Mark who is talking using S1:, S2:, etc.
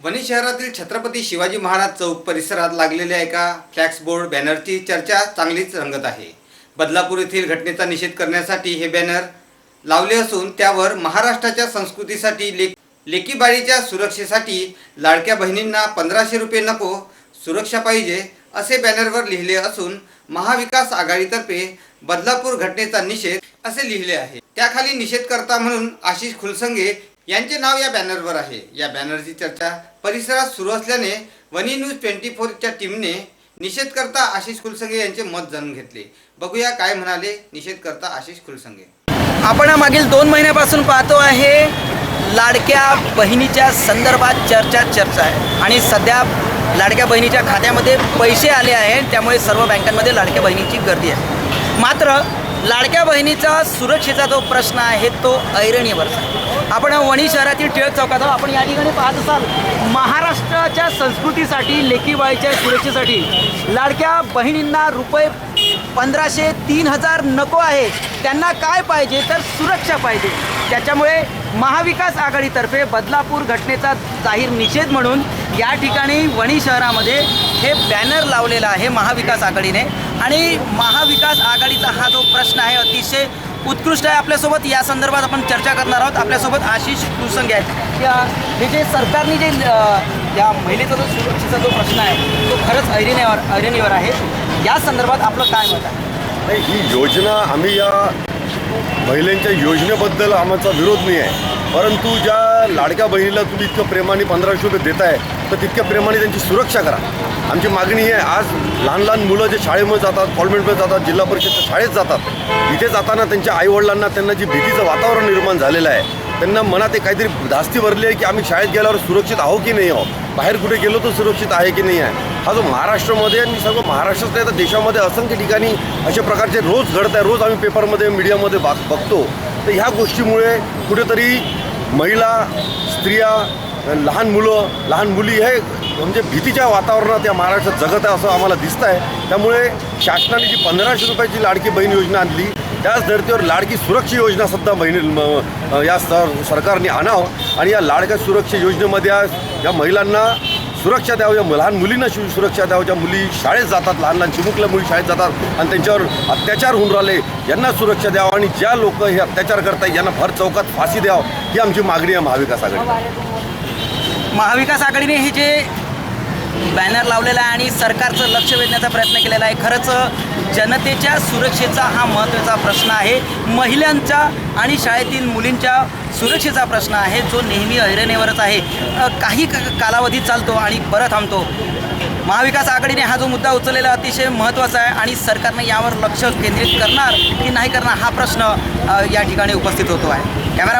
S1: वणी शहरातील छत्रपती शिवाजी महाराज चौक परिसरात लागलेल्या एका फ्लॅक्स बोर्ड बॅनरची चर्चा चांगलीच रंगत आहे. बदलापूर येथील घटनेचा निषेध करण्यासाठी हे बॅनर लावले असून त्यावर महाराष्ट्राच्या संस्कृतीसाठी लेक लेकीबाळीच्या सुरक्षेसाठी लाडक्या बहिणींना पंधराशे रुपये नको सुरक्षा पाहिजे असे बॅनरवर लिहिले असून महाविकास आघाडीतर्फे बदलापूर घटनेचा निषेध असे लिहिले आहे. त्याखाली निषेधकर्ता म्हणून आशिष खुलसंगे यांचे नाव या बॅनरवर आहे. या बॅनरची चर्चा परिसरात सुरू असल्याने वनी न्यूज ट्वेंटी फोरच्या टीमने निषेधकर्ता आशिष कुलसंगे यांचे मत जाणून घेतले. बघूया काय म्हणाले निषेधकर्ता आशिष कुलसंगे
S2: आपण मागील दोन महिन्यापासून पाहतो आहे. लाडक्या बहिणीच्या संदर्भात चर्चा चर्चा आहे. आणि सध्या लाडक्या बहिणीच्या खात्यामध्ये पैसे आले आहेत. त्यामुळे सर्व बँकांमध्ये लाडक्या बहिणीची गर्दी आहे. मात्र लाडक्या बहिणीचा सुरक्षेचा जो प्रश्न आहे तो ऐरणीवरचा आहे. आपण वणी शहरातील टिळक चौकात आहोत. आपण या ठिकाणी पाहत असाल महाराष्ट्राच्या संस्कृतीसाठी लेकीबाळीच्या सुरक्षेसाठी लाडक्या बहिणींना रुपये पंधराशे तीन हजार नको आहे. त्यांना काय पाहिजे? तर सुरक्षा पाहिजे. त्याच्यामुळे महाविकास आघाडीतर्फे बदलापूर घटनेचा जाहीर निषेध म्हणून या ठिकाणी वणी शहरामध्ये हे बॅनर लावलेलं आहे महाविकास आघाडीने. आणि महाविकास आघाडीचा हा जो प्रश्न आहे अतिशय उत्कृष्ट आहे आपल्यासोबत. या संदर्भात आपण चर्चा करणार आहोत. आपल्यासोबत आशिष कुलसंगे आहेत. या हे जे सरकारने जे या महिलेचा जो सुरक्षेचा जो प्रश्न आहे तो खरंच ऐरणीवर ऐरणीवर आहे. या संदर्भात आपलं काय मत आहे?
S3: नाही ही योजना आम्ही या महिलांच्या योजनेबद्दल आमचा विरोध नाही आहे. परंतु ज्या लाडक्या बहिणीला तुम्ही इतकं प्रेमाने पंधराशे रुपये देताय तर तितक्या प्रेमाने त्यांची सुरक्षा करा. आमची मागणी ही आहे आज लहान लहान मुलं जे शाळेमध्ये जातात कॉन्व्हेंटमध्ये जातात जिल्हा परिषदच्या शाळेत जातात इथे जाताना त्यांच्या आईवडिलांना त्यांना जी भीतीचं वातावरण निर्माण झालेलं आहे त्यांना मनात एक काहीतरी धास्ती भरली आहे की आम्ही शाळेत गेल्यावर सुरक्षित आहो की नाही आहो बाहेर कुठे गेलो तर सुरक्षित आहे की नाही आहे? हा जो महाराष्ट्रामध्ये आणि सर्व महाराष्ट्रात नाही तर देशामध्ये असंख्य ठिकाणी अशा प्रकारचे रोज घडत आहे रोज आम्ही पेपरमध्ये मीडियामध्ये बाग बघतो. तर ह्या गोष्टीमुळे कुठेतरी महिला स्त्रिया लहान मुलं लहान मुली हे म्हणजे भीतीच्या वातावरणात या महाराष्ट्रात जगत आहे असं आम्हाला दिसतं आहे त्यामुळे शासनाने जी पंधराशे रुपयाची लाडकी बहीण योजना आणली त्याच धर्तीवर लाडकी सुरक्षा योजना सुद्धा बहिणी या सर सरकारने आणावं. आणि या लाडक्या सुरक्षा योजनेमध्ये या महिलांना सुरक्षा द्यावं या लहान मुलींना शिव सुरक्षा द्यावं ज्या मुली शाळेत जातात लहान लहान चिमुकल्या मुली शाळेत जातात आणि त्यांच्यावर अत्याचार होऊन राहिले यांना सुरक्षा द्यावं आणि ज्या लोक हे अत्याचार करतात यांना भर चौकात फाशी द्यावं ही आमची मागणी आहे महाविकास आघाडी
S2: महाविकास आघाडीने हे जे बॅनर लावलेला आहे आणि सरकारचं लक्ष वेधण्याचा प्रयत्न केलेला आहे खरंच जनतेच्या सुरक्षेचा हा महत्त्वाचा प्रश्न आहे. महिलांचा आणि शाळेतील मुलींच्या सुरक्षेचा प्रश्न आहे जो नेहमी अहिरणेवरच आहे. काही कालावधीत कालावधी चालतो आणि परत थांबतो. महाविकास आघाडीने हा जो मुद्दा उचललेला अतिशय महत्त्वाचा आहे आणि सरकारने यावर लक्ष केंद्रित करणार की नाही करणार हा प्रश्न या ठिकाणी उपस्थित होतो आहे. कॅमेरा